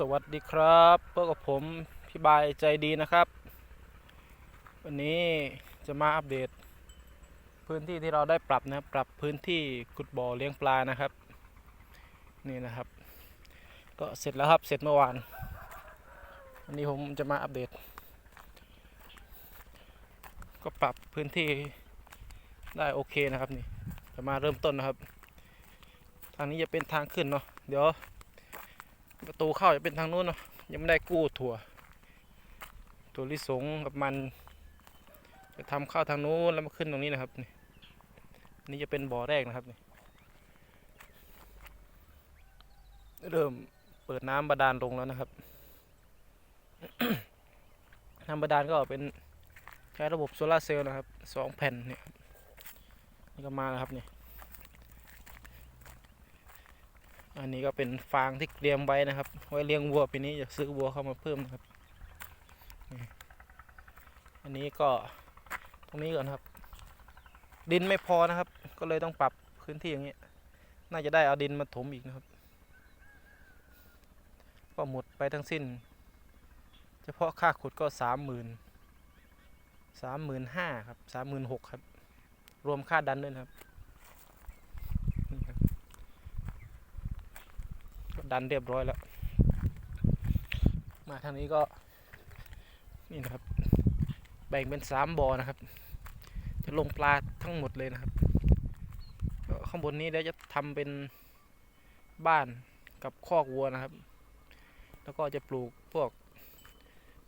สวัสดีครับพบกับผมพี่บายใจดีนะครับ วันนี้จะมาอัปเดต พื้นที่ที่เราได้ปรับนะครับปรับพื้นที่ขุดบ่อเลี้ยงปลานะครับ นี่นะครับ ก็เสร็จแล้วครับเสร็จเมื่อวานวันนี้ผมจะมาอัปเดต ก็ปรับพื้นที่ได้โอเคนะครับนี่จะมาเริ่มต้นนะครับ ทางนี้จะเป็นทางขึ้นเนาะเดี๋ยว ประตูเข้าจะเป็นทางนู้นเนาะยังไม่ได้กู้ถั่วถั่วลิสงกับมัน จะทำเข้าทางนู้นแล้วมาขึ้นตรงนี้นะครับนี่นี่จะเป็นบ่อแรกนะครับนี่เริ่มเปิดน้ำบาดาลลงแล้วนะครับน้ำบาดาลก็เป็นใช้ระบบโซลาเซลล์นะครับสองแผ่นเนี่ยนี่ก็มาแล้วครับนี่ อันนี้ก็เป็นฟางที่เตรียมไว้นะครับ ไว้เลี้ยงวัวปีนี้จะซื้อวัวเข้ามาเพิ่มนะครับ อันนี้ก็ตรงนี้ก่อนครับ ดินไม่พอนะครับ ก็เลยต้องปรับพื้นที่อย่างนี้ น่าจะได้เอาดินมาถมอีกนะครับ ก็หมดไปทั้งสิ้น เฉพาะค่าขุดก็สามหมื่นสามหมื่นห้าครับสามหมื่นหกครับ รวมค่าดันด้วยนะครับนี่ครับ ก็ ดันเรียบร้อยแล้ว มาทางนี้ก็ นี่นะครับ แบ่งเป็นสามบ่อนะครับ จะลงปลาทั้งหมดเลยนะครับ ข้างบนนี้เดี๋ยวจะทำเป็นบ้านกับคอกวัวนะครับ แล้วก็จะปลูกพวก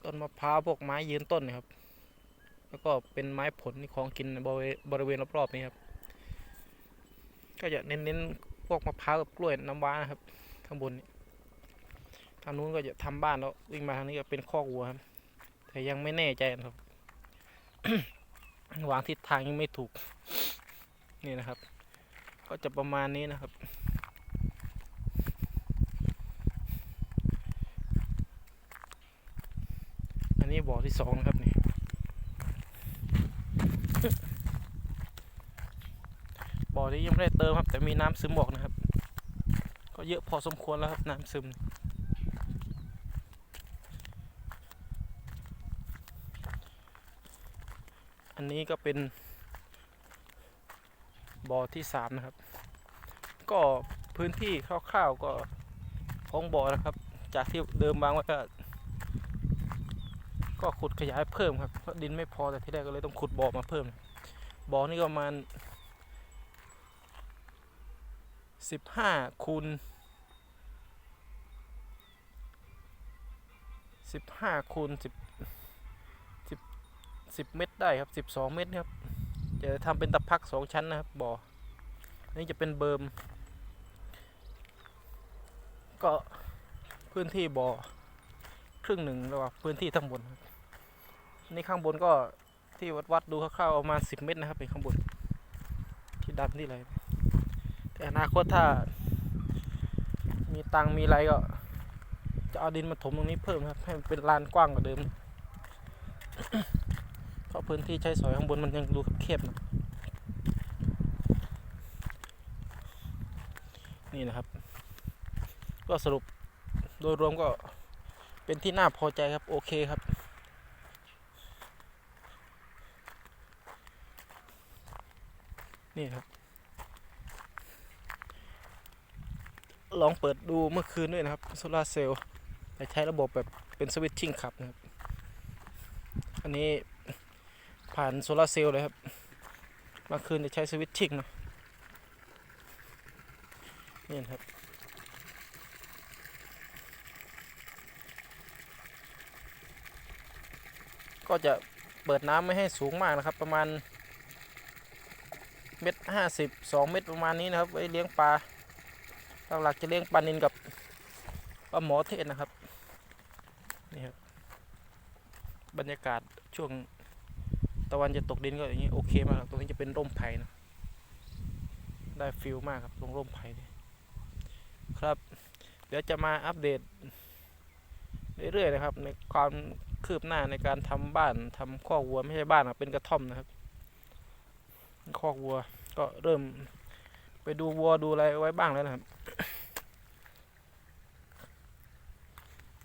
ต้นมะพร้าวพวกไม้ยืนต้นนะครับ แล้วก็เป็นไม้ผลนี่ของกินในบริเวณบริเวณรอบๆนี้ครับ ก็จะเน้นๆพวกมะพร้าวกับกล้วยน้ำว้านะครับ ข้างบนนี้ทางนู้นก็จะทำบ้านแล้ววิ่งมาทางนี้ก็เป็นคอกวัวครับแต่ยังไม่แน่ใจนะครับวางทิศทางยังไม่ถูก นี่นะครับ ก็จะประมาณนี้นะครับ อันนี้บ่อที่สองนะครับนี่บ่อนี้ยังไม่ได้เติมครับ แต่มีน้ำซึมออกนะครับ เยอะพอสมควรแล้วครับน้ำซึมอันนี้ก็เป็นบ่อที่สามนะครับ ก็พื้นที่คร่าวๆก็ของบ่อนะครับ จากที่เดิมวางไว้ก็ก็ขุดขยายเพิ่มครับเพราะดินไม่พอแต่ที่แรกก็เลยต้องขุดบ่อมาเพิ่ม บ่อนี่ก็ประมาณสิบห้าคูณ สิบห้าคูณสิบสิบสิบเมตรได้ครับสิบสองเมตรครับ จะทำเป็นตะพักสองชั้นนะครับบ่อนี่จะเป็นเบิร์มก็พื้นที่บ่อครึ่งหนึ่งระหว่างพื้นที่ทั้งบนนี่ข้างบนก็ที่วัดวัดดูคร่าวๆประมาณสิบเมตรนะครับเป็นข้างบน ที่ดันที่ไรแต่อนาคตถ้า มีตังมีอะไรก็ จะเอาดินมาถมตรงนี้เพิ่มครับ ให้มันเป็นลานกว้างกว่าเดิม เพราะพื้นที่ใช้สอยข้างบนมันยังดูแคบๆนะนี่นะครับ ก็สรุปโดยรวมก็เป็นที่น่าพอใจครับ โอเคครับนี่ครับ ลองเปิดดูเมื่อคืนด้วยนะครับโซลาเซลล์ ใช้ระบบแบบเป็นสวิตชิ่งขับนะครับ อันนี้ผ่านโซลาร์เซลล์เลยครับบางคืนจะใช้สวิตชิ่งเนอะนี่นครับ ก็จะเปิดน้ำไม่ให้สูงมากนะครับ ประมาณเม็ดห้าสิบสองเม็ดประมาณนี้นะครับไว้เลี้ยงปลาหลักๆจะเลี้ยงปลานินกับปลาหมอเทศนะครับ นี่ครับบรรยากาศช่วงตะวันจะตกดินก็อย่างนี้โอเคมากครับตรงนี้จะเป็นร่มไผ่นะได้ฟิลมากครับตรงร่มไผ่นี่ครับ เดี๋ยวจะมาอัปเดต เรื่อยๆนะครับ ในความคืบหน้าในการทำบ้านทำคอกวัวไม่ใช่บ้านนะเป็นกระท่อมนะครับคอกวัวก็เริ่มไปดูวัวดูอะไรไว้บ้างแล้วนะครับ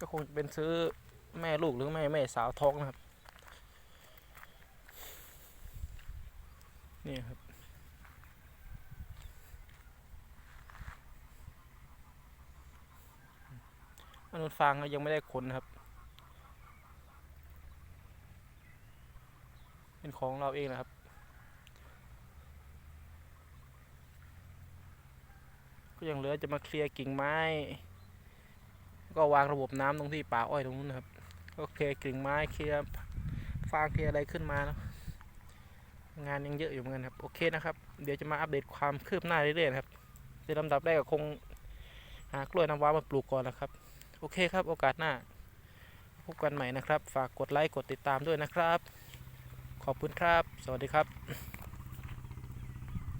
ก็คงจะเป็นซื้อแม่ลูกหรือแม่แม่สาวท้องนะครับ นี่ครับอนุฟางก็ยังไม่ได้ขนนะครับ เป็นของเราเองนะครับก็ยังเหลือจะมาเคลียร์กิ่งไม้ ก็วางระบบน้ำตรงที่ป่าอ้อยตรงนู้นนะครับก็เคลียร์กิ่งไม้เคลียร์ฟางเคลียร์อะไรขึ้นมาเนอะงานยังเยอะอยู่เหมือนกันครับโอเคนะครับ เดี๋ยวจะมาอัปเดตความคืบหน้าเรื่อยๆครับในลำดับแรกก็คงหากล้วยน้ำว้ามาปลูกก่อนนะครับ โอเคครับโอกาสหน้าพบกันใหม่นะครับ ฝากกดไลค์กดติดตามด้วยนะครับ ขอบคุณครับ สวัสดีครับ